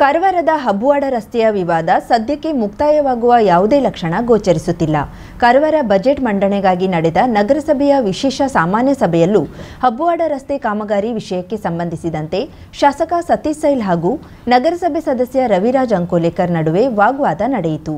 ಕಾರವಾರದ ಹಬ್ಬುವಾಡ ರಸ್ತೆಯ ವಿವಾದ ಸದ್ಯಕ್ಕೆ ಮುಕ್ತಾಯವಾಗುವ ಯಾವುದೇ ಲಕ್ಷಣ ಗೋಚರಿಸುತ್ತಿಲ್ಲ. ಕಾರವಾರ ಬಜೆಟ್ ಮಂಡನೆಗಾಗಿ ನಡೆದ ನಗರಸಭೆಯ ವಿಶೇಷ ಸಾಮಾನ್ಯ ಸಭೆಯಲ್ಲೂ ಹಬ್ಬುವಾಡ ರಸ್ತೆ ಕಾಮಗಾರಿ ವಿಷಯಕ್ಕೆ ಸಂಬಂಧಿಸಿದಂತೆ ಶಾಸಕ ಸತೀಶ್ ಸೈಲ್ ಹಾಗೂ ನಗರಸಭೆ ಸದಸ್ಯ ರವಿರಾಜ್ ಅಂಕೋಲೇಕರ್ ನಡುವೆ ವಾಗ್ವಾದ ನಡೆಯಿತು.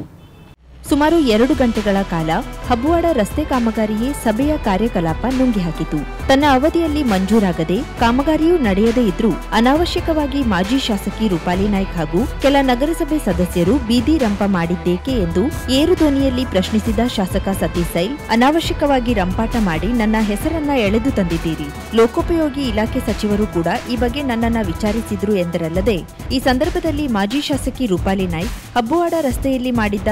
ಸುಮಾರು ಎರಡು ಗಂಟೆಗಳ ಕಾಲ ಹಬ್ಬುವಾಡ ರಸ್ತೆ ಕಾಮಗಾರಿಯೇ ಸಭೆಯ ಕಾರ್ಯಕಲಾಪ ನುಂಗಿ ಹಾಕಿತು ತನ್ನ ಅವಧಿಯಲ್ಲಿ ಮಂಜೂರಾಗದೆ ಕಾಮಗಾರಿಯೂ ನಡೆಯದೇ ಇದ್ರೂ ಅನಾವಶ್ಯಕವಾಗಿ ಮಾಜಿ ಶಾಸಕಿ ರೂಪಾಲಿ ನಾಯ್ಕ್ ಹಾಗೂ ಕೆಲ ನಗರಸಭೆ ಸದಸ್ಯರು ಬೀದಿ ರಂಪ ಮಾಡಿದ್ದೇಕೆ ಎಂದು ಏರು ಧ್ವನಿಯಲ್ಲಿ ಪ್ರಶ್ನಿಸಿದ ಶಾಸಕ ಸತೀಶ್ ಸೈಲ್, ಅನಾವಶ್ಯಕವಾಗಿ ರಂಪಾಟ ಮಾಡಿ ನನ್ನ ಹೆಸರನ್ನ ಎಳೆದು ತಂದಿದ್ದೀರಿ. ಲೋಕೋಪಯೋಗಿ ಇಲಾಖೆ ಸಚಿವರು ಕೂಡ ಈ ಬಗ್ಗೆ ನನ್ನನ್ನ ವಿಚಾರಿಸಿದ್ರು ಎಂದರಲ್ಲದೆ, ಈ ಸಂದರ್ಭದಲ್ಲಿ ಮಾಜಿ ಶಾಸಕಿ ರೂಪಾಲಿ ನಾಯ್ಕ ಹಬ್ಬುವಾಡ ರಸ್ತೆಯಲ್ಲಿ ಮಾಡಿದ್ದ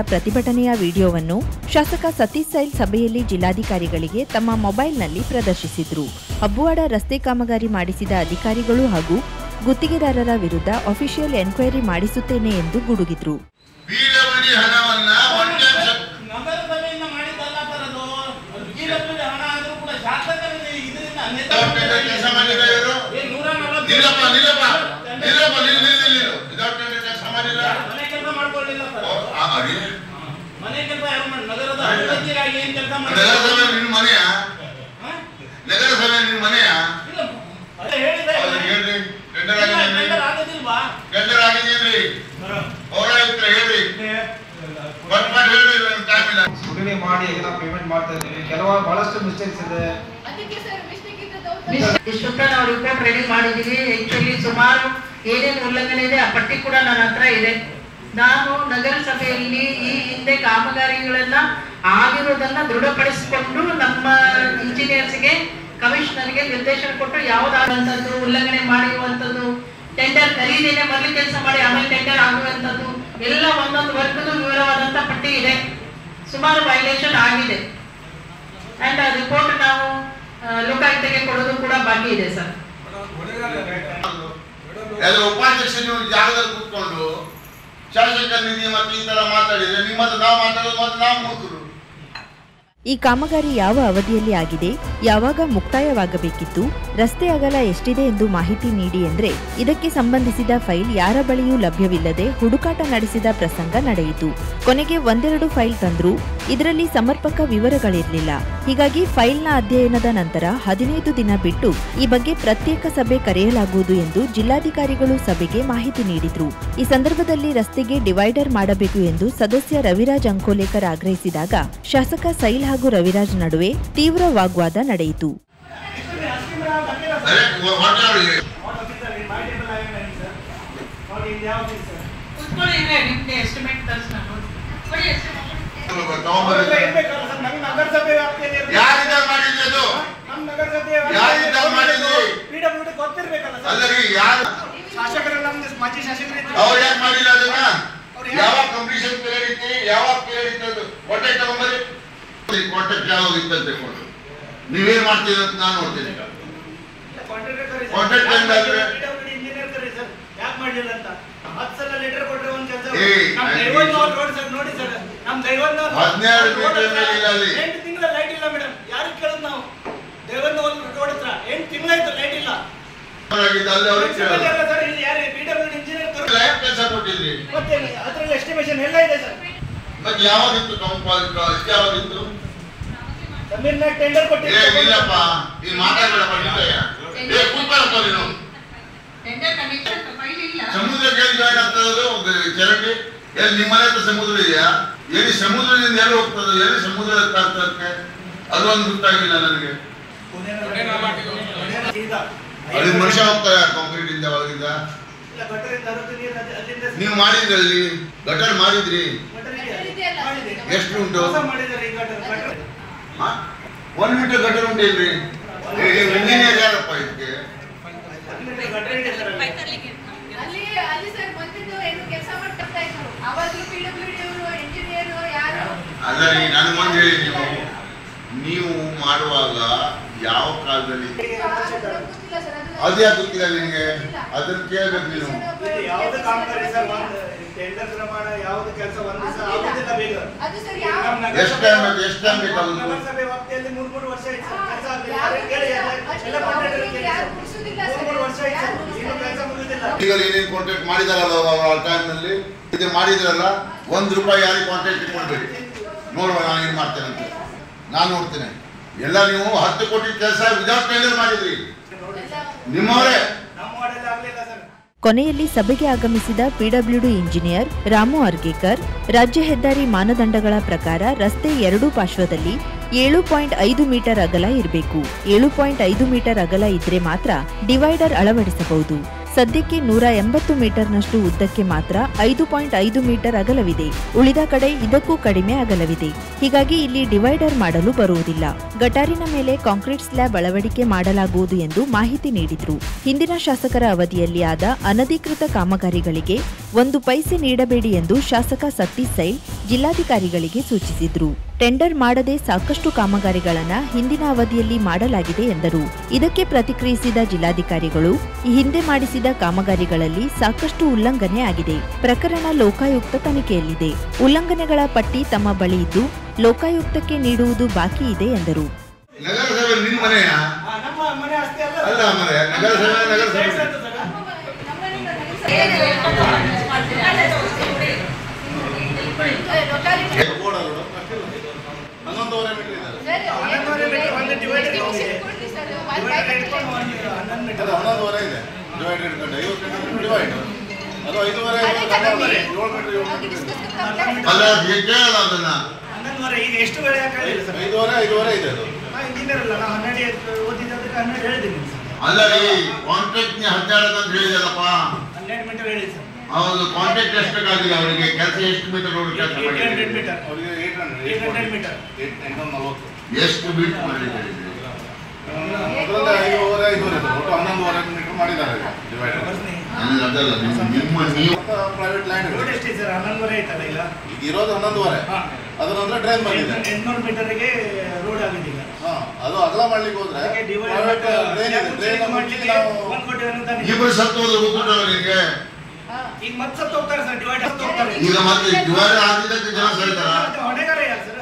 ಪ್ರತಿಭಟನೆಯ ವಿಡಿಯೋವನ್ನು ಶಾಸಕ ಸತೀಶ್ ಸೈಲ್ ಸಭೆಯಲ್ಲಿ ಜಿಲ್ಲಾಧಿಕಾರಿಗಳಿಗೆ ತಮ್ಮ ಮೊಬೈಲ್ನಲ್ಲಿ ಪ್ರದರ್ಶಿಸಿದ್ರು. ಹಬ್ಬುವಾಡ ರಸ್ತೆ ಕಾಮಗಾರಿ ಮಾಡಿಸಿದ ಅಧಿಕಾರಿಗಳು ಹಾಗೂ ಗುತ್ತಿಗೆದಾರರ ವಿರುದ್ಧ ಅಫಿಷಿಯಲ್ ಎನ್ಕ್ವೈರಿ ಮಾಡಿಸುತ್ತೇನೆ ಎಂದು ಗುಡುಗಿದ್ರು. ನಿಲ್ಲಪ್ಪ ಹಣವನ್ನ ಒನ್ ಟೈಮ್ ನಗರಸಭೆಯಿಂದ ಮಾಡಿದ್ದಲ್ಲ ಸರ್ ಅದು ಬಿಡಬ್ಲ್ಯೂಡಿ ಹಣ ಆದ್ರೂ ಕೂಡ ಶಾಸಕರಿಗೆ ಇದರಿಂದ ಅನ್ಯತಾ ಕೆಲಸ ಮಾಡಿಲ್ಲ ಇವರು ಏ, ನೂರ ನಲವತ್ತು ನಿಲ್ಲಪ್ಪ ನಿಲ್ಲಪ್ಪ ನಿಲ್ಲಪ್ಪ ನಿಲ್ಲ ನಿಲ್ಲ ನಿಲ್ಲ ವಿದೌಟ್ ಕೆಲಸ ಮಾಡಿಲ್ಲ ಮನೆ ಕೆಲಸ ಮಾಡ್ಕೊಳ್ಳಿಲ್ಲ ಸರ್ ಓ, ಆ, ಅಡಿ. ಮನೆ ಕೆಲಸ ಯಾರು ಮಾಡಿ ನಗರದ ಅಭಿವೃದ್ಧಿಗಾಗಿ ಏನ್ ಕೆಲಸ ನಗರಸಭೆ ನಿನ್ನ ಮನೆಯ? ನಗರಸಭೆ ನಿನ್ನ ಮನೆಯ? ಅದೇ ಹೇಳಿದೆ ಹೇಳ್ರಿ ಟೆಂಡರ್ ಆಗಿದೆ ಟೆಂಡರ್ ಆಗಿದೆ ರೀ ಪೌರಾಯುಕ್ತರ ಹೇಳ್ರಿ ಮಾಡಿ ಹೇಳ್ರಿ ಟೈಮ್ ಇಲ್ಲ. ದುಡಿಮೆ ಮಾಡಿ ಎಲ್ಲ ಪೇಮೆಂಟ್ ಮಾಡ್ತಾ ಇದ್ದೀವಿ. ಬಹಳಷ್ಟು ಮಿಸ್ಟೇಕ್ಸ್ ಇದೆ. ಇಷ್ಟೊತ್ತ ನಾವು ರಿಪೋರ್ಟ್ ರೆಡಿ ಮಾಡಿದೀವಿ. ಆಕ್ಚುಲಿ ಸುಮಾರು ಏನೇನು ಉಲ್ಲಂಘನೆ ಇದೆ ಆ ಪಟ್ಟಿ ಕೂಡ ನನ್ನ ಹತ್ರ ಇದೆ. ನಾನು ನಗರಸಭೆಯಲ್ಲಿ ಈ ಹಿಂದೆ ಕಾಮಗಾರಿಗಳೆಲ್ಲ ಆಗಿರೋದನ್ನ ದೃಢಪಡಿಸಿಕೊಂಡು ನಮ್ಮ ಇಂಜಿನಿಯರ್ಸ್ಗೆ, ಕಮಿಷನರ್ಗೆ ನಿರ್ದೇಶನ ಕೊಟ್ಟು ಯಾವುದಾದಂಥದ್ದು ಉಲ್ಲಂಘನೆ ಮಾಡಿರುವಂಥದ್ದು ಟೆಂಡರ್ ಖರೀದಿನೇ ಮೊದಲು ಕೆಲಸ ಮಾಡಿ, ಆಮೇಲೆ ಟೆಂಡರ್ ಆಗುವಂಥದ್ದು, ಎಲ್ಲ ಒಂದೊಂದು ವರ್ಗದ ವಿವರವಾದಂಥ ಪಟ್ಟಿ ಇದೆ. ಸುಮಾರು ವೈಲೇಷನ್ ಆಗಿದೆ. ಅಂಡ್ ಆ ರಿಪೋರ್ಟ್ ನಾವು ಲೋಕಾಯುಕ್ತಕ್ಕೆ ಕೊಡೋದು ಕೂಡ ಬಾಕಿ ಇದೆ, ಸರ್. ಅದರ ಉಪಾಧ್ಯಕ್ಷ ನೀವು ಜಾಗದಲ್ಲಿ ಕೂತ್ಕೊಂಡು, ಶಾಸಕ ನಿಧಿ ಮತ್ತೆ ಈ ತರ ಮಾತಾಡಿದ್ರೆ ನಿಮ್ಮ ನಾವು ಮಾತಾಡೋದು ಮತ್ತೆ ನಾವು ಮೂಕರು ಈ ಕಾಮಗಾರಿ ಯಾವ ಅವಧಿಯಲ್ಲಿ ಆಗಿದೆ, ಯಾವಾಗ ಮುಕ್ತಾಯವಾಗಬೇಕಿತ್ತು, ರಸ್ತೆ ಅಗಲ ಎಷ್ಟಿದೆ ಎಂದು ಮಾಹಿತಿ ನೀಡಿ ಎಂದರೆ ಇದಕ್ಕೆ ಸಂಬಂಧಿಸಿದ ಫೈಲ್ ಯಾರ ಬಳಿಯೂ ಲಭ್ಯವಿಲ್ಲದೆ ಹುಡುಕಾಟ ನಡೆಸಿದ ಪ್ರಸಂಗ ನಡೆಯಿತು. ಕೊನೆಗೆ ಒಂದೆರಡು ಫೈಲ್ ತಂದ್ರು, ಇದರಲ್ಲಿ ಸಮರ್ಪಕ ವಿವರಗಳಿರಲಿಲ್ಲ. ಹೀಗಾಗಿ ಫೈಲ್ನ ಅಧ್ಯಯನದ ನಂತರ ಹದಿನೈದು ದಿನ ಬಿಟ್ಟು ಈ ಬಗ್ಗೆ ಪ್ರತ್ಯೇಕ ಸಭೆ ಕರೆಯಲಾಗುವುದು ಎಂದು ಜಿಲ್ಲಾಧಿಕಾರಿಗಳು ಸಭೆಗೆ ಮಾಹಿತಿ ನೀಡಿದ್ರು. ಈ ಸಂದರ್ಭದಲ್ಲಿ ರಸ್ತೆಗೆ ಡಿವೈಡರ್ ಮಾಡಬೇಕು ಎಂದು ಸದಸ್ಯ ರವಿರಾಜ್ ಅಂಕೋಲೇಕರ್ ಆಗ್ರಹಿಸಿದಾಗ ಶಾಸಕ ಸೈಲ್ ಹಾಗೂ ರವಿರಾಜ್ ನಡುವೆ ತೀವ್ರ ವಾಗ್ವಾದ ನಡೆಯಿತು. ಶಾಸಕರೆಲ್ಲ ಮಾಜಿ ಅವ್ರು ಯಾಕೆ ಮಾಡಿಲ್ಲ ಅದನ್ನ? ಯಾವಾಗ ಕಂಪ್ಲೀಷನ್ ಪೀರಿಯಡ್ ಇತ್ತು ಯಾವಾಗ ಪೀರಿಯಡ್ ಇತ್ತು ತಗೊಂಬರಿ ಕಾಂಟ್ರಾಕ್ಟ್ ಕೆಳಗೆ ಇತ್ತಂತೆ ಕೊಟ್ಟರು ನೀವೇನ್ ಮಾಡ್ತೀರ ಅಂತ ನಾನು ನೋಡ್ತೀನಿ Contract end ಆದ್ರೆ? ಇಂಜಿನಿಯರ್ ಕರಿ ಸರ್. ಯಾಕೆ ಮಾಡಲಿಲ್ಲ ಅಂತ? ಹತ್ತು ಸಲ ಲೆಟರ್ ಕೊಟ್ರೆ ಒಂದ್ ಕೆಲಸ ಏ, ನಮ್ ಅಲ್ಲಿ ನೋಡಿ ಸರ್ ನೋಡಿ ಸರ್. ನಮ್ ದೈವಜ್ಞ ಅವ್ರು ಮೀಟರ್ ಇಲ್ಲ ಅಲ್ಲಿ. ಎಂಟು ತಿಂಗಳ ಲೈಟ್ ಇಲ್ಲ ಮೇಡಮ್ ಯಾರಿಗೆ ಕೇಳೋದು ನಾವು? ದೈವಜ್ಞ ಒಂದು ರೋಡ್ ಹತ್ರ. ಎಂಟು ತಿಂಗಳಾಯ್ತು ಲೈಟ್ ಇಲ್ಲ. ಮತ್ತೆ ಅದ್ರಲ್ಲಿ ಎಲ್ಲ ಇದೆ ಸರ್. ಮತ್ತೆ ಯಾವಾಗಿತ್ತು ಕಂಪಾಲಿಟ್ ಯಾವಾಗಿತ್ತು ಸಮೀರ್ನಾಗ್ ಟೆಂಡರ್ ಏ ಇಲ್ಲಪ್ಪ ಈ ಮಾತಾಡ್ಬೇಡಪ್ಪ ಏ ಕೂತ್ಕೊಳ್ಳಪ್ಪ ನೀನು. ಟೆಂಡರ್ ಕಮಿಷನ್ ಇಲ್ಲ. ಸಮುದ್ರಕ್ಕೆ ಎಲ್ಲಿ ಜಾಯಿನ್ ಆಗ್ತದದು ಚರಂಡಿ. ಎಲ್ಲಿ ನಿಮ್ಮ ಹತ್ರ ಸಮುದ್ರ ಇದೆಯಾ? ಎಲ್ಲಿ ಸಮುದ್ರದಿಂದ ಎಲ್ಲಿ ಹೋಗ್ತದೆ? ಎಲ್ಲಿ ಸಮುದ್ರ ಆಗ್ತದಕ್ಕೆ ಅದು ಒಂದು ಗೊತ್ತಾಗಿಲ್ಲ ನನಗೆ. ಅಲ್ಲಿ ಮನುಷ್ಯ ಹೋಗ್ತಾರೆ ಕಾಂಕ್ರೀಟ್ ಇಂದ ಒಳಗಿಂದ ನೀವು ಮಾಡಿದ್ರಿ ಅಲ್ಲಿ? ಗಟರ್ ಮಾಡಿದ್ರಿ. ಎಷ್ಟು ಉಂಟು? ಒಂದ್ ಮೀಟರ್ ಗಟ್ಟರ್ ಉಂಟು ಇಲ್ರಿ ಇಂಜಿನಿಯರ್ ಯಾರಪ್ಪ ಇದಕ್ಕೆ? ಅಲ್ಲಿ ಗಟರ್ ಇದೆ ಸರ್ ಅಲ್ಲಿ. ಅಲ್ಲಿ ಅಲ್ಲಿ ಸರ್ ಬಂದಿದ್ದು ಏನು ಕೆಲಸ ಮಾಡ್ತಾ ಇದ್ರು. ಅವಾಗಲೂ ಪಿ ಡಬ್ಲ್ಯೂ ಡಿ ಅವರು ಇಂಜಿನಿಯರ್ ಯಾರು? ಅಲ್ಲ ರೀ ನನಗೆ ಒಂದು ಹೇಳಿ ನೀವು. ನೀವು ಮಾಡುವಾಗ ಯಾವ ಕಾಲದಲ್ಲಿ ಅದು ಯಾಕೆ ಗೊತ್ತಿಲ್ಲ ನಿನಗೆ. ಅದನ್ನ ಕೇಳಬೇಕು ನೀನು. ಇದು ಯಾವ್ದು ಕಾಮಗಾರಿ ಸರ್ ಒಂದು ಟೆಂಡರ್ ಪ್ರಮಾಣ ಯಾವ್ದು ಕೆಲಸ ಒಂದು ದಿವಸ ಆಗುದಿಲ್ಲ ಬೇಗ. ಅದು ಸರ್ ಯಾವ ಎಷ್ಟು ಟೈಮ್ ಬೇಕು? ಎಷ್ಟು ಟೈಮ್ ಬೇಕಾಗುತ್ತೆ ನಗರಸಭೆ ವ್ಯಾಪ್ತಿಯಲ್ಲಿ ಮೂರ್ ಮೂರು ವರ್ಷ ಆಯ್ತು ಸರ್. ಕೆಲಸ ಆಗ್ಲಿಲ್ಲ ಯಾರು ಯಾರು ಕೇಳಿ ಎಲ್ಲ- ಎಲ್ಲ ಅಷ್ಟು contractor ಯಾರು ಕೇಳಿ ಸರ್. ಮುಗಿಸುದಿಲ್ಲ ಮೂರು ವರ್ಷ ಆಯ್ತು ಸರ್. ಇನ್ನೂ ಕೆಲಸ ಮುಗಿದಿಲ್ಲ. ಈಗ ಏನೇನು ಕಾಂಟ್ಯಾಕ್ಟ್ ಮಾಡಿದಾರಲ್ಲ ಅವರು ಆ ಟೈಮ್ನಲ್ಲಿ ಇದು ಮಾಡಿದ್ರಲ್ಲ? ಒಂದು ರೂಪಾಯಿ ಯಾರಿಗೆ ಕಾಂಟ್ರಾಕ್ಟ್ ಕೊಡ್ಬೇಡಿ ನೋಡುವ ನಾನು ಏನು ಮಾಡ್ತೇನೆ ಅಂತ ನಾನು ನೋಡ್ತೇನೆ. ಎಲ್ಲ ನೀವು ಹತ್ತು ಕೋಟಿ ಕೆಲಸ ವಿದೌಟ್ ಟೆಂಡರ್ ಮಾಡಿದ್ರಿ. ಕೊನೆಯಲ್ಲಿ ಸಭೆಗೆ ಆಗಮಿಸಿದ ಪಿಡಬ್ಲ್ಯೂಡಿ ಇಂಜಿನಿಯರ್ ರಾಮು ಅರ್ಗೇಕರ್ ರಾಜ್ಯ ಹೆದ್ದಾರಿ ಮಾನದಂಡಗಳ ಪ್ರಕಾರ ರಸ್ತೆ ಎರಡೂ ಪಾರ್ಶ್ವದಲ್ಲಿ ಏಳು ಪಾಯಿಂಟ್ ಐದು ಮೀಟರ್ ಅಗಲ ಇರಬೇಕು. ಏಳು ಪಾಯಿಂಟ್ ಐದು ಮೀಟರ್ ಅಗಲ ಇದ್ರೆ ಮಾತ್ರ ಡಿವೈಡರ್ ಅಳವಡಿಸಬಹುದು. ಸದ್ಯಕ್ಕೆ ನೂರ ಎಂಬತ್ತು ಮೀಟರ್ನಷ್ಟು ಉದ್ದಕ್ಕೆ ಮಾತ್ರ ಐದು ಪಾಯಿಂಟ್ ಐದು ಮೀಟರ್ ಅಗಲವಿದೆ. ಉಳಿದ ಕಡೆ ಇದಕ್ಕೂ ಕಡಿಮೆ ಅಗಲವಿದೆ. ಹೀಗಾಗಿ ಇಲ್ಲಿ ಡಿವೈಡರ್ ಮಾಡಲು ಬರುವುದಿಲ್ಲ. ಗಟಾರಿನ ಮೇಲೆ ಕಾಂಕ್ರೀಟ್ ಸ್ಲ್ಯಾಬ್ ಅಳವಡಿಕೆ ಮಾಡಲಾಗುವುದು ಎಂದು ಮಾಹಿತಿ ನೀಡಿದರು. ಹಿಂದಿನ ಶಾಸಕರ ಅವಧಿಯಲ್ಲಿ ಆದ ಅನಧಿಕೃತ ಕಾಮಗಾರಿಗಳಿಗೆ ಒಂದು ಪೈಸೆ ನೀಡಬೇಡಿ ಎಂದು ಶಾಸಕ ಸತೀಶ್ ಸೈಲ್ ಜಿಲ್ಲಾಧಿಕಾರಿಗಳಿಗೆ ಸೂಚಿಸಿದ್ರು. ಟೆಂಡರ್ ಮಾಡದೆ ಸಾಕಷ್ಟು ಕಾಮಗಾರಿಗಳನ್ನು ಹಿಂದಿನ ಅವಧಿಯಲ್ಲಿ ಮಾಡಲಾಗಿದೆ ಎಂದರು. ಇದಕ್ಕೆ ಪ್ರತಿಕ್ರಿಯಿಸಿದ ಜಿಲ್ಲಾಧಿಕಾರಿಗಳು ಈ ಹಿಂದೆ ಮಾಡಿಸಿದ ಕಾಮಗಾರಿಗಳಲ್ಲಿ ಸಾಕಷ್ಟು ಉಲ್ಲಂಘನೆ ಆಗಿದೆ. ಪ್ರಕರಣ ಲೋಕಾಯುಕ್ತ ತನಿಖೆಯಲ್ಲಿದೆ. ಉಲ್ಲಂಘನೆಗಳ ಪಟ್ಟಿ ತಮ್ಮ ಬಳಿ ಇದ್ದು ಲೋಕಾಯುಕ್ತಕ್ಕೆ ನೀಡುವುದು ಬಾಕಿ ಇದೆ ಎಂದರು. ನಗರಸಭೆ ನಿಮ್ಮ ಮನೆಯ ಆ, ನಮ್ಮ ಮನೆ ಅಷ್ಟೇ ಅಲ್ಲ ಅಲ್ಲ ಮನೆ ನಗರಸಭೆ ನಗರಸಭೆ ಹನ್ನೊಂದುವರೆ ಇದೆ ಇಟ್ಕೊಂಡು ಡಿವೈಡ್ ಹಿಡ್ಕೊಂಡು ಐವತ್ತು ಮೀಟರ್ ಡಿವೈಡ್ ಅದು ಐದೂವರೆ. ಏಳು ಮೀಟರ್ ಏಳು ಮೀಟರ್ ಅದನ್ನ ಐದೂವರೆ ಐದೂವರೆ ಇದೆ ಅದು ಅಲ್ಲ ರೀ ಕಾಂಟ್ರಾಕ್ಟ್ ಹನ್ನೆರಡು ಅಂತ ಹೇಳಿದಲ್ಲಪ್ಪ ಹನ್ನೆರಡು ಮೀಟರ್ ಹೇಳಿ ಸರ್ ಹೌದು ಕಾಂಟ್ರಾಕ್ಟ್ ಬೇಕಾಗಿಲ್ಲ ಅವರಿಗೆ ಕೆಲಸ ಎಷ್ಟು ಮೀಟರ್ ರೋಡ್ ಕೆಲಸ ಮಾಡಿದ್ದಾರೆ. ಮೀಟರ್ ಅವರಿಗೆ ಏಟ್ ಏಟ್ ಹಂಡ್ರೆಡ್ ಮೀಟರ್ ಎಷ್ಟು ಮೀಟರ್ ಮಾಡಿದ್ದಾರೆ? ಇರೋದು ಹನ್ನೊಂದುವರೆ. ಹಾ. ಅದರ ನಂತರ ಟ್ರೈನ್ ಬಂದಿದೆ. ಎಂಟ್ನೂರು ಮೀಟರ್ಗೆ ರೋಡ್ ಆಗಿದೆ ಹಾ, ಅದು ಅಗಲ ಮಾಡ್ಲಿಕ್ಕೆ ಹೋದ್ರೆ ಟ್ರೈನ್ ಇದೆ. ಮಾಡ್ಲಿಕ್ಕೆ ಒಂದು. ಇಬ್ಬರು ಸತ್ತು ಹೋದ್ರೆ ಈಗ ಮತ್ತೆ ಸತ್ತು ಹೋಗ್ತಾರೆ ಸರ್ ಡಿವೈಡ್ ಆಗ್ತಾ ಹೋಗ್ತಾರೆ ಈಗ ಮತ್ತೆ ಡಿವೈಡ್ ಆಗಿದ್ದಕ್ಕೆ ಜನ ಹೇಳ್ತಾರ ಹೊಣೆಗಾರ ಯಾರು ಸರ್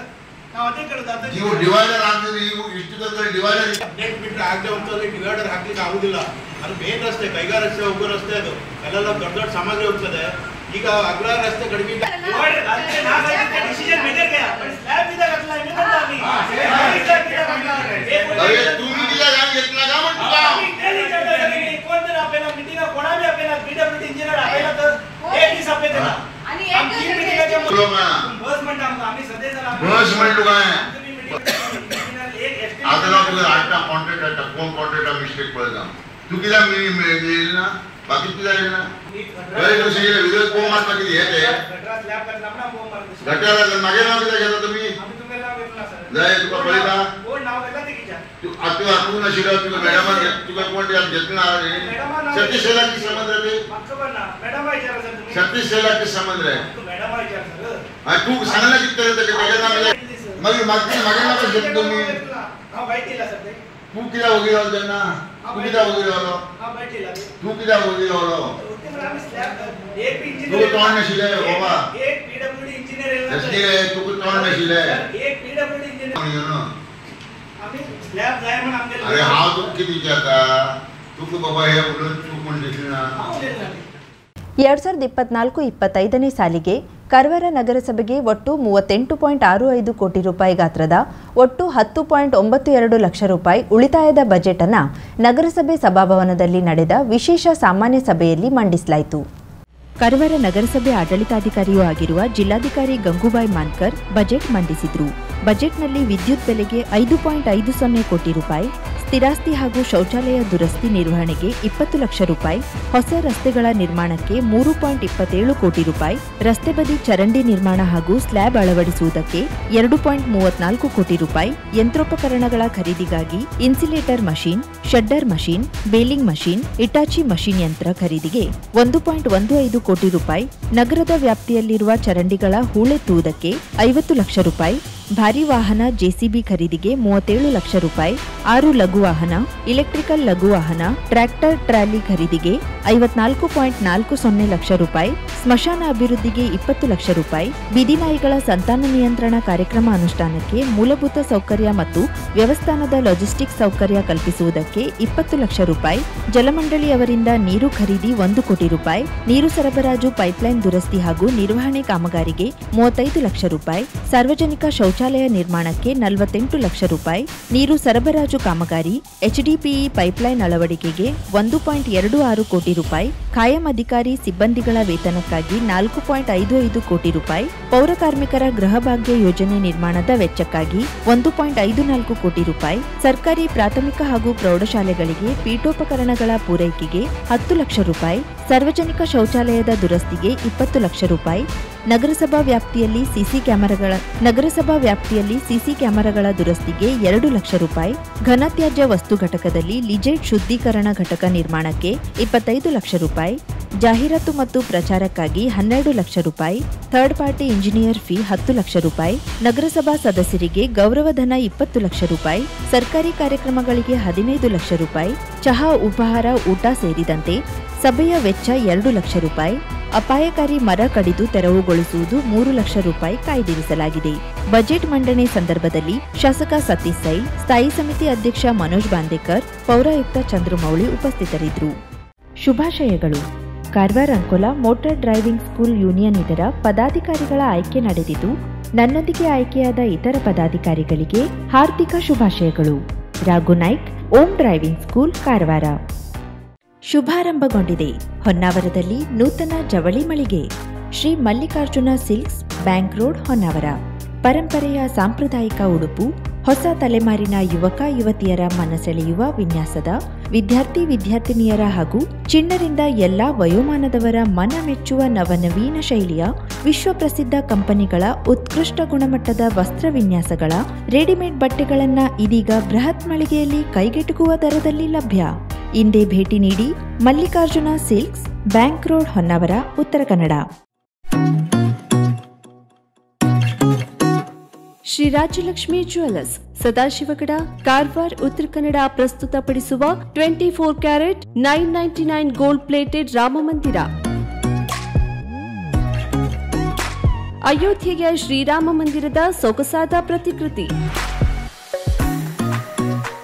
ನಾವು ಅದೇ ಕೇಳೋದು ಅದ ನೀವು ಡಿವೈಡರ್ ಆಗ್ತಿದ್ರೆ ಈಗ ಇಷ್ಟು ಗಂಟೆ ಡಿವೈಡರ್ ಅಪ್ಡೇಟ್ ಬಿಟ್ಟರೆ ಆಗದೆ ಅಂತಂದ್ರೆ ಡಿವೈಡರ್ ಹಾಕ್ಲಿಕ್ಕೆ ಆಗುದಿಲ್ಲ ಅದು ಮೇನ್ ರಸ್ತೆ ಕೈಗಾರ ರಸ್ತೆ ಹೋಗೋ ರಸ್ತೆ ಅದು ಎಲ್ಲ ದೊಡ್ಡ ದೊಡ್ಡ ಸಾಮಗ್ರಿ ಹೋಗ್ತದೆ ಈಗ ಅಗ್ರ ರಸ್ತೆ ಕಡಿಮೆ ಡಿಸಿಷನ್ ಮೇಜರ್ ಗಯಾ ಬಟ್ ಸ್ಲ್ಯಾಬ್ ಇದಾಗ ಅಟ್ಲ ಇಲ್ಲ ಆಗಿ ಅರೆ ತೂ ಇದಾಗ ಹೆಂಗ್ ಎತ್ತಲಾಗ ಮತ್ತೆ कंपनी ना मीटिंग कोणा बी आपल्याला इंजीनियर इंजिनियर ना तो एक दीस आपले देना आणि एक दीस मिटिंगाचे बस मंडल आमकां आमी सदें जाला बस म्हण तुका आतां लोक हाडटा कॉन्ट्रॅक्ट हाडटा कोण कॉन्ट्रॅक्टा मिस्टेक पळयता तू कित्याक येयली ना बाकी कित्याक येयली ना बरें कशें येयलें विरोध बोंब मारपा कितें हें तें गटारांतल्यान मागेर नांव कित्याक घेता तुमी जाय तुका पळयता कोण नांव घेता आता हातून नाशिल्लो तुका मॅडमान तुका कोण घेतना सतीश शेलाकी समज रे सतीश शेलाकी समज रे तू सांगला कितें तेजें नांव मागीर म्हाका म्हाका नाका घेत तुमी तू कित्याक वगी रावलो तेन्ना तू कित्याक वगी रावलो तू कित्याक वगी रावलो तुका तोंड नाशिल्लें बाबा इंजिनियर तुका तोंड नाशिल्लें अरे हा तू किती विचारता तू बाबा हे बोलून तू कोण देशील ना ಎರಡ್ ಸಾವಿರದ ಇಪ್ಪತ್ನಾಲ್ಕು ಇಪ್ಪತ್ತೈದನೇ ಸಾಲಿಗೆ ಕರ್ವರ ನಗರಸಭೆಗೆ ಒಟ್ಟು ಮೂವತ್ತೆಂಟು ಪಾಯಿಂಟ್ ಆರು ಐದು ಕೋಟಿ ರೂಪಾಯಿ ಗಾತ್ರದ ಒಟ್ಟು ಹತ್ತು ಪಾಯಿಂಟ್ ಒಂಬತ್ತು ಎರಡು ಲಕ್ಷ ರೂಪಾಯಿ ಉಳಿತಾಯದ ಬಜೆಟ್ ಅನ್ನು ನಗರಸಭೆ ಸಭಾಭವನದಲ್ಲಿ ನಡೆದ ವಿಶೇಷ ಸಾಮಾನ್ಯ ಸಭೆಯಲ್ಲಿ ಮಂಡಿಸಲಾಯಿತು ಕರ್ವರ ನಗರಸಭೆ ಆಡಳಿತಾಧಿಕಾರಿಯೂ ಆಗಿರುವ ಜಿಲ್ಲಾಧಿಕಾರಿ ಗಂಗೂಬಾಯಿ ಮಾನ್ಕರ್ ಬಜೆಟ್ ಮಂಡಿಸಿದ್ರು ಬಜೆಟ್ನಲ್ಲಿ ವಿದ್ಯುತ್ ಬೆಲೆಗೆ ಐದು ಪಾಯಿಂಟ್ ಐದು ಸೊನ್ನೆ ಕೋಟಿ ರೂಪಾಯಿ, ಸ್ಥಿರಾಸ್ತಿ ಹಾಗೂ ಶೌಚಾಲಯ ದುರಸ್ತಿ ನಿರ್ವಹಣೆಗೆ ಇಪ್ಪತ್ತು ಲಕ್ಷ ರೂಪಾಯಿ, ಹೊಸ ರಸ್ತೆಗಳ ನಿರ್ಮಾಣಕ್ಕೆ ಮೂರು ಪಾಯಿಂಟ್ ಇಪ್ಪತ್ತೇಳು ಕೋಟಿ ರೂಪಾಯಿ, ರಸ್ತೆ ಬದಿ ಚರಂಡಿ ನಿರ್ಮಾಣ ಹಾಗೂ ಸ್ಲ್ಯಾಬ್ ಅಳವಡಿಸುವುದಕ್ಕೆ ಎರಡು ಪಾಯಿಂಟ್ ಮೂವತ್ನಾಲ್ಕು ಕೋಟಿ ರೂಪಾಯಿ, ಯಂತ್ರೋಪಕರಣಗಳ ಖರೀದಿಗಾಗಿ insulator machine, shredder machine, baling machine Hitachi machine ಯಂತ್ರ ಖರೀದಿಗೆ ಒಂದು ಪಾಯಿಂಟ್ ಒಂದು ಐದು ಕೋಟಿ ರೂಪಾಯಿ, ನಗರದ ವ್ಯಾಪ್ತಿಯಲ್ಲಿರುವ ಚರಂಡಿಗಳ ಹೂಳೆತ್ತುವುದಕ್ಕೆ ಐವತ್ತು ಲಕ್ಷ ರೂಪಾಯಿ ಭಾರಿ ವಾಹನ ಜೆಸಿಬಿ ಖರೀದಿಗೆ ಮೂವತ್ತೇಳು ಲಕ್ಷ ರೂಪಾಯಿ, ಆರು ಲಘು ವಾಹನ ಇಲೆಕ್ಟ್ರಿಕಲ್ ಲಘು ವಾಹನ, ಟ್ರ್ಯಾಕ್ಟರ್, ಟ್ರಾಲಿ ಖರೀದಿಗೆ ಐವತ್ನಾಲ್ಕು ಪಾಯಿಂಟ್ ನಾಲ್ಕು ಸೊನ್ನೆ ಲಕ್ಷ ರೂಪಾಯಿ, ಸ್ಮಶಾನ ಅಭಿವೃದ್ಧಿಗೆ ಇಪ್ಪತ್ತು ಲಕ್ಷ ರೂಪಾಯಿ ಬೀದಿನಾಯಿಗಳ ಸಂತಾನ ನಿಯಂತ್ರಣ ಕಾರ್ಯಕ್ರಮ ಅನುಷ್ಠಾನಕ್ಕೆ ಮೂಲಭೂತ ಸೌಕರ್ಯ ಮತ್ತು ವ್ಯವಸ್ಥಾನದ ಲಾಜಿಸ್ಟಿಕ್ ಸೌಕರ್ಯ ಕಲ್ಪಿಸುವುದಕ್ಕೆ ಇಪ್ಪತ್ತು ಲಕ್ಷ ರೂಪಾಯಿ, ಜಲಮಂಡಳಿ ಅವರಿಂದ ನೀರು ಖರೀದಿ ಒಂದು ಕೋಟಿ ರೂಪಾಯಿ, ನೀರು ಸರಬರಾಜು ಪೈಪ್ಲೈನ್ ದುರಸ್ತಿ ಹಾಗೂ ನಿರ್ವಹಣೆ ಕಾಮಗಾರಿಗೆ ಮೂವತ್ತೈದು ಲಕ್ಷ ರೂಪಾಯಿ, ಸಾರ್ವಜನಿಕ ಶೌಚಾಲಯ ನಿರ್ಮಾಣಕ್ಕೆ ನಲವತ್ತೆಂಟು ಲಕ್ಷ ರೂಪಾಯಿ, ನೀರು ಸರಬರಾಜು ಕಾಮಗಾರಿ, ಎಚ್ಡಿಪಿಇ ಪೈಪ್ಲೈನ್ ಅಳವಡಿಕೆಗೆ ಒಂದು ಪಾಯಿಂಟ್ ಎರಡು ಆರು ಕೋಟಿ ರೂಪಾಯಿ ಖಾಯಂ ಅಧಿಕಾರಿ ಸಿಬ್ಬಂದಿಗಳ ವೇತನಕ್ಕಾಗಿ ನಾಲ್ಕು ಪಾಯಿಂಟ್ ಐದು ಐದು ಕೋಟಿ ರೂಪಾಯಿ, ಪೌರ ಕಾರ್ಮಿಕರ ಗೃಹ ಭಾಗ್ಯ ಯೋಜನೆ ನಿರ್ಮಾಣದ ವೆಚ್ಚಕ್ಕಾಗಿ ಒಂದು ಪಾಯಿಂಟ್ ಐದು ನಾಲ್ಕು ಕೋಟಿ ರೂಪಾಯಿ, ಸರ್ಕಾರಿ ಪ್ರಾಥಮಿಕ ಹಾಗೂ ಪ್ರೌಢಶಾಲೆಗಳಿಗೆ ಪೀಠೋಪಕರಣಗಳ ಪೂರೈಕೆಗೆ ಹತ್ತು ಲಕ್ಷ ರೂಪಾಯಿ, ಸಾರ್ವಜನಿಕ ಶೌಚಾಲಯದ ದುರಸ್ತಿಗೆ ಇಪ್ಪತ್ತು ಲಕ್ಷ ರೂಪಾಯಿ ನಗರಸಭಾ ವ್ಯಾಪ್ತಿಯಲ್ಲಿ ಸಿಸಿ ಕ್ಯಾಮೆರಾಗಳ ನಗರಸಭಾ ವ್ಯಾಪ್ತಿಯಲ್ಲಿ ಸಿಸಿ ಕ್ಯಾಮೆರಾಗಳ ದುರಸ್ತಿಗೆ ಎರಡು ಲಕ್ಷ ರೂಪಾಯಿ, ಘನತ್ಯಾಜ್ಯ ವಸ್ತು ಘಟಕದಲ್ಲಿ ಲಿಜೆಟ್ ಶುದ್ಧೀಕರಣ ಘಟಕ ನಿರ್ಮಾಣಕ್ಕೆ ಇಪ್ಪತ್ತೈದು ಲಕ್ಷ ರೂಪಾಯಿ, ಜಾಹೀರಾತು ಮತ್ತು ಪ್ರಚಾರಕ್ಕಾಗಿ ಹನ್ನೆರಡು ಲಕ್ಷ ರೂಪಾಯಿ, ಥರ್ಡ್ ಪಾರ್ಟಿ ಇಂಜಿನಿಯರ್ ಫೀ ಹತ್ತು ಲಕ್ಷ ರೂಪಾಯಿ, ನಗರಸಭಾ ಸದಸ್ಯರಿಗೆ ಗೌರವಧನ ಇಪ್ಪತ್ತು ಲಕ್ಷ ರೂಪಾಯಿ, ಸರ್ಕಾರಿ ಕಾರ್ಯಕ್ರಮಗಳಿಗೆ ಹದಿನೈದು ಲಕ್ಷ ರೂಪಾಯಿ, ಚಹಾ, ಉಪಹಾರ, ಊಟ ಸೇರಿದಂತೆ ಸಭೆಯ ವೆಚ್ಚ ಎರಡು ಲಕ್ಷ ರೂಪಾಯಿ, ಅಪಾಯಕಾರಿ ಮರ ಕಡಿದು ತೆರವುಗೊಳಿಸುವುದು ಮೂರು ಲಕ್ಷ ರೂಪಾಯಿ ಕಾಯ್ದಿರಿಸಲಾಗಿದೆ. ಬಜೆಟ್ ಮಂಡನೆ ಸಂದರ್ಭದಲ್ಲಿ ಶಾಸಕ ಸತೀಶ್ ಸೈ ಸ್ಥಾಯಿ ಸಮಿತಿ ಅಧ್ಯಕ್ಷ ಮನೋಜ್ ಬಾಂದೇಕರ್, ಪೌರಾಯುಕ್ತ ಚಂದ್ರಮೌಳಿ ಉಪಸ್ಥಿತರಿದ್ದರು. ಶುಭಾಶಯಗಳು. Karwar Ankola motor driving school union ಇದರ ಪದಾಧಿಕಾರಿಗಳ ಆಯ್ಕೆ ನಡೆದಿದ್ದು, ನನ್ನೊಂದಿಗೆ ಆಯ್ಕೆಯಾದ ಇತರ ಪದಾಧಿಕಾರಿಗಳಿಗೆ ಹಾರ್ದಿಕ ಶುಭಾಶಯಗಳು. Raghu Naik, Om driving school, Karwar. ಶುಭಾರಂಭಗೊಂಡಿದೆ. ಹೊನ್ನಾವರದಲ್ಲಿ ನೂತನ ಜವಳಿ ಮಳಿಗೆ. Shri Mallikarjuna silks bank road, Honnavar. ಪರಂಪರೆಯ ಸಾಂಪ್ರದಾಯಿಕ ಉಡುಪು, ಹೊಸ ತಲೆಮಾರಿನ ಯುವಕ, ಯುವತಿಯರ ಮನಸೆಳೆಯುವ ವಿನ್ಯಾಸದ ವಿದ್ಯಾರ್ಥಿ, ವಿದ್ಯಾರ್ಥಿನಿಯರ ಹಾಗೂ ಚಿಣ್ಣರಿಂದ ಎಲ್ಲಾ ವಯೋಮಾನದವರ ಮನ ಮೆಚ್ಚುವ ನವನವೀನ ಶೈಲಿಯ ವಿಶ್ವಪ್ರಸಿದ್ಧ ಕಂಪನಿಗಳ ಉತ್ಕೃಷ್ಟ ಗುಣಮಟ್ಟದ ವಸ್ತ್ರ ವಿನ್ಯಾಸಗಳ ರೆಡಿಮೇಡ್ ಬಟ್ಟೆಗಳನ್ನ ಇದೀಗ ಬೃಹತ್ ಮಳಿಗೆಯಲ್ಲಿ ಕೈಗೆಟುಕುವ ದರದಲ್ಲಿ ಲಭ್ಯ. ಇಂದೇ ಭೇಟಿ ನೀಡಿ Mallikarjuna silks, bank road Honnavar, Uttara Kannada. Shri Rajalakshmi jewellers Sadashivgad, Karwar, Uttara Kannada ಪ್ರಸ್ತುತಪಡಿಸುವ twenty four carat, nine ninety nine gold plated Ram Mandir. ಅಯೋಧ್ಯೆಯ ಶ್ರೀರಾಮ ಮಂದಿರದ ಸೊಗಸಾದ ಪ್ರತಿಕೃತಿ.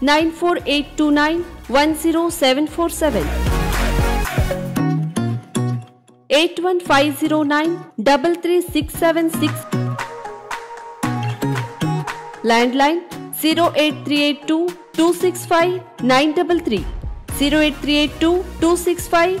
94829 10747 81509 33676 Landline 08382 265 933 08382 265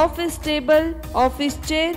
office table office chair